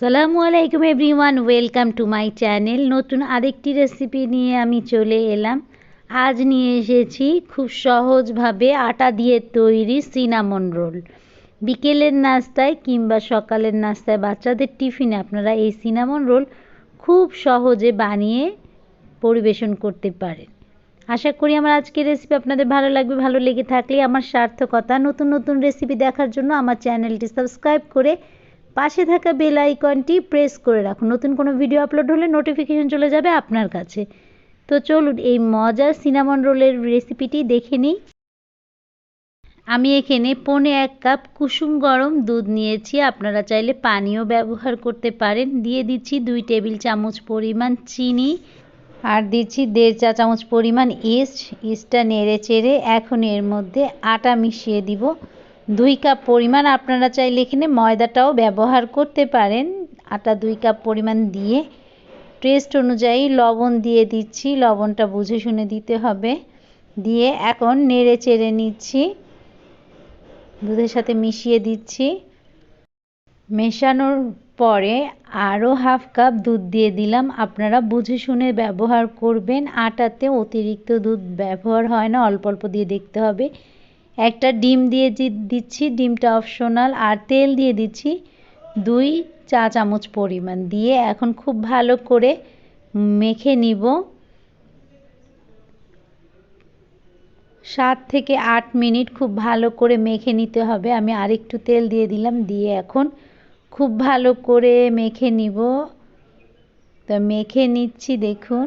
সালামু আলাইকুম everyone, welcome to my channel. নতুন আরেকটি রেসিপি নিয়ে আমি চলে এলাম। আজ নিয়ে এসেছি খুব সহজভাবে আটা দিয়ে তৈরি সিনামন রোল। বিকেলের নাস্তায় কিংবা সকালের নাস্তায় বাচ্চাদের টিফিনে আপনারা এই সিনামন রোল খুব সহজে বানিয়ে পরিবেশন করতে পারেন। আশা করি আমার আজকের রেসিপি আপনাদের ভালো লাগবে, ভালো লেগে থাকলে আমার সার্থকতা, নতুন নতুন রেসিপি দেখার জন্য আমার চ্যানেলটি সাবস্ক্রাইব করে পাশে থাকা বেল আইকনটি প্রেস করে রাখুন। নতুন কোনো ভিডিও আপলোড হলে নোটিফিকেশন চলে যাবে আপনার কাছে। তো চলুন এই মজার সিনামন রোলের রেসিপিটি দেখে নিই। আমি এখানে পনে এক কাপ কুসুম গরম দুধ নিয়েছি। আপনারা চাইলে পানিও ব্যবহার করতে পারেন। দিয়ে দিচ্ছি দুই টেবিল চামচ পরিমাণ চিনি আর দিচ্ছি দেড় চা চামচ পরিমাণ ইস্ট। ইস্টটা নেড়ে চেড়ে এখন এর মধ্যে আটা মিশিয়ে দিব। দুই কাপ পরিমাণ আপনারা চাইলে এখানে ময়দাটাও ব্যবহার করতে পারেন। আটা দুই কাপ পরিমাণ দিয়ে টেস্ট অনুযায়ী লবণ দিয়ে দিচ্ছি, লবণটা বুঝে শুনে দিতে হবে। দিয়ে এখন নেড়ে চেড়ে নিচ্ছি, দুধের সাথে মিশিয়ে দিচ্ছি। মেশানোর পরে আরও হাফ কাপ দুধ দিয়ে দিলাম। আপনারা বুঝে শুনে ব্যবহার করবেন। আটাতে অতিরিক্ত দুধ ব্যবহার হয় না, অল্প অল্প দিয়ে দেখতে হবে। একটা ডিম দিয়ে দিচ্ছি, ডিমটা অপশনাল আর তেল দিয়ে দিচ্ছি দুই চা চামচ পরিমাণ দিয়ে এখন খুব ভালো করে মেখে নিব। সাত থেকে আট মিনিট খুব ভালো করে মেখে নিতে হবে। আমি আরেকটু তেল দিয়ে দিলাম, দিয়ে এখন খুব ভালো করে মেখে নিব। তো মেখে নিচ্ছি, দেখুন,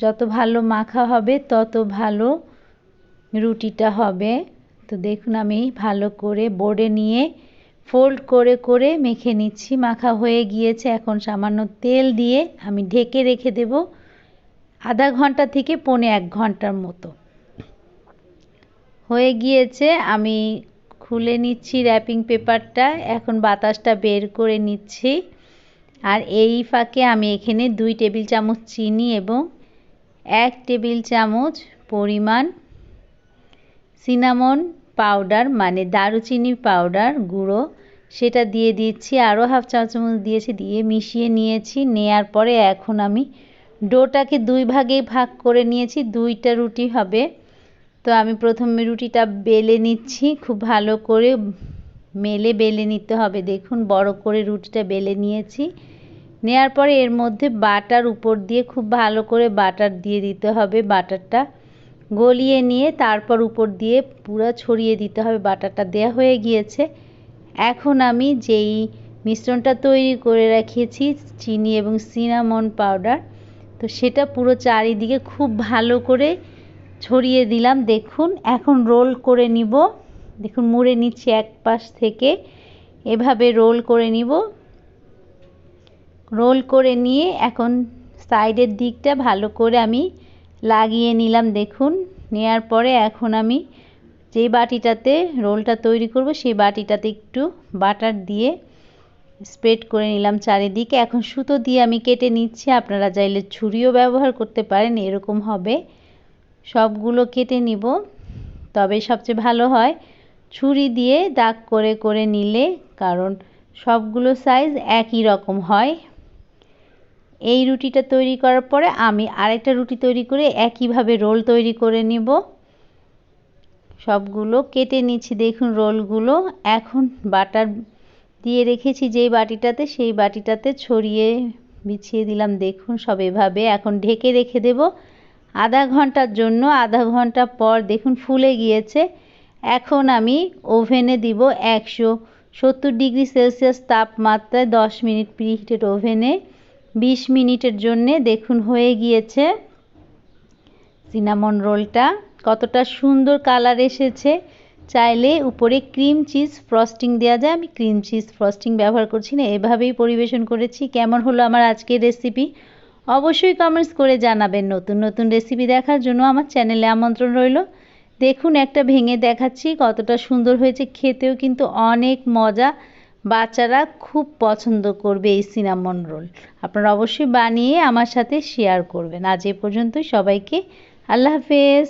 যত ভালো মাখা হবে তত ভালো রুটিটা হবে। তো দেখুন আমি ভালো করে বোর্ডে নিয়ে ফোল্ড করে করে মেখে নিচ্ছি। মাখা হয়ে গিয়েছে। এখন সামান্য তেল দিয়ে আমি ঢেকে রেখে দেব আধা ঘণ্টা থেকে পৌনে এক ঘণ্টার মতো। হয়ে গিয়েছে। আমি খুলে নিচ্ছি র্যাপিং পেপারটা এখন বাতাসটা বের করে নিচ্ছি। আর এই ফাঁকে আমি এখানে দুই টেবিল চামচ চিনি এবং এক টেবিল চামচ পরিমাণ সিনামন পাউডার মানে দারুচিনি পাউডার গুঁড়ো, সেটা দিয়ে দিচ্ছি। আরও হাফ চা চামচ দিয়েছি, দিয়ে মিশিয়ে নিয়েছি। নেয়ার পরে এখন আমি ডোটাকে দুই ভাগে ভাগ করে নিয়েছি, দুইটা রুটি হবে। তো আমি প্রথমে রুটিটা বেলে নিচ্ছি, খুব ভালো করে মেলে বেলে নিতে হবে। দেখুন, বড় করে রুটিটা বেলে নিয়েছি। নেয়ার পরে এর মধ্যে বাটার উপর দিয়ে খুব ভালো করে বাটার দিয়ে দিতে হবে। বাটারটা গলিয়ে নিয়ে তারপর উপর দিয়ে পুরো ছড়িয়ে দিতে হবে বাটারটা দেয়া হয়ে গিয়েছে। এখন আমি যেই মিশ্রণটা তৈরি করে রাখিয়েছি, চিনি এবং সিনামন পাউডার, তো সেটা পুরো চারিদিকে খুব ভালো করে ছড়িয়ে দিলাম। দেখুন, এখন রোল করে নিব। দেখুন, মুড়ে নিচ্ছি এক পাশ থেকে। এভাবে রোল করে নিব। রোল করে নিয়ে এখন সাইডের দিকটা ভালো করে আমি লাগিয়ে নিলাম, দেখুন। নেওয়ার পরে এখন আমি যেই বাটিটাতে রোলটা তৈরি করব, সেই বাটিটাতে একটু বাটার দিয়ে স্প্রেড করে নিলাম চারিদিকে। এখন সুতো দিয়ে আমি কেটে নিচ্ছি, আপনারা চাইলে ছুরিও ব্যবহার করতে পারেন, এরকম হবে। সবগুলো কেটে নিব, তবে সবচেয়ে ভালো হয় ছুরি দিয়ে দাগ করে করে নিলে, কারণ সবগুলো সাইজ একই রকম হয়। এই রুটিটা তৈরি করার পরে আমি আরেকটা রুটি তৈরি করে একইভাবে রোল তৈরি করে নিব। সবগুলো কেটে নিচ্ছি, দেখুন রোলগুলো। এখন বাটার দিয়ে রেখেছি যেই বাটিটাতে, সেই বাটিটাতে ছড়িয়ে বিছিয়ে দিলাম, দেখুন সব এভাবে। এখন ঢেকে রেখে দেব। আধা ঘণ্টার জন্য, আধা ঘণ্টা পর দেখুন ফুলে গিয়েছে। এখন আমি ওভেনে দিব একশো সত্তর ডিগ্রি সেলসিয়াস তাপমাত্রায় দশ মিনিট প্রিহিটেড ওভেনে। বিশ মিনিটের জন্যে দেখুন হয়ে গিয়েছে সিনামন রোলটা। কতটা সুন্দর কালার এসেছে। চাইলে উপরে ক্রিম চিজ ফ্রস্টিং দেওয়া যায়। আমি ক্রিম চিজ ফ্রস্টিং ব্যবহার করছি না, এভাবেই পরিবেশন করেছি। কেমন হলো আমার আজকের রেসিপি? অবশ্যই কমেন্টস করে জানাবেন। নতুন নতুন রেসিপি দেখার জন্য আমার চ্যানেলে আমন্ত্রণ রইল। দেখুন, একটা ভেঙে দেখাচ্ছি, কতটা সুন্দর হয়েছে। খেতেও কিন্তু অনেক মজা। বাচ্চারা খুব পছন্দ করবে এই সিনামন রোল। আপনারা অবশ্যই বানিয়ে আমার সাথে শেয়ার করবেন। আজ এ পর্যন্তই। সবাইকে আল্লাহ হাফেজ।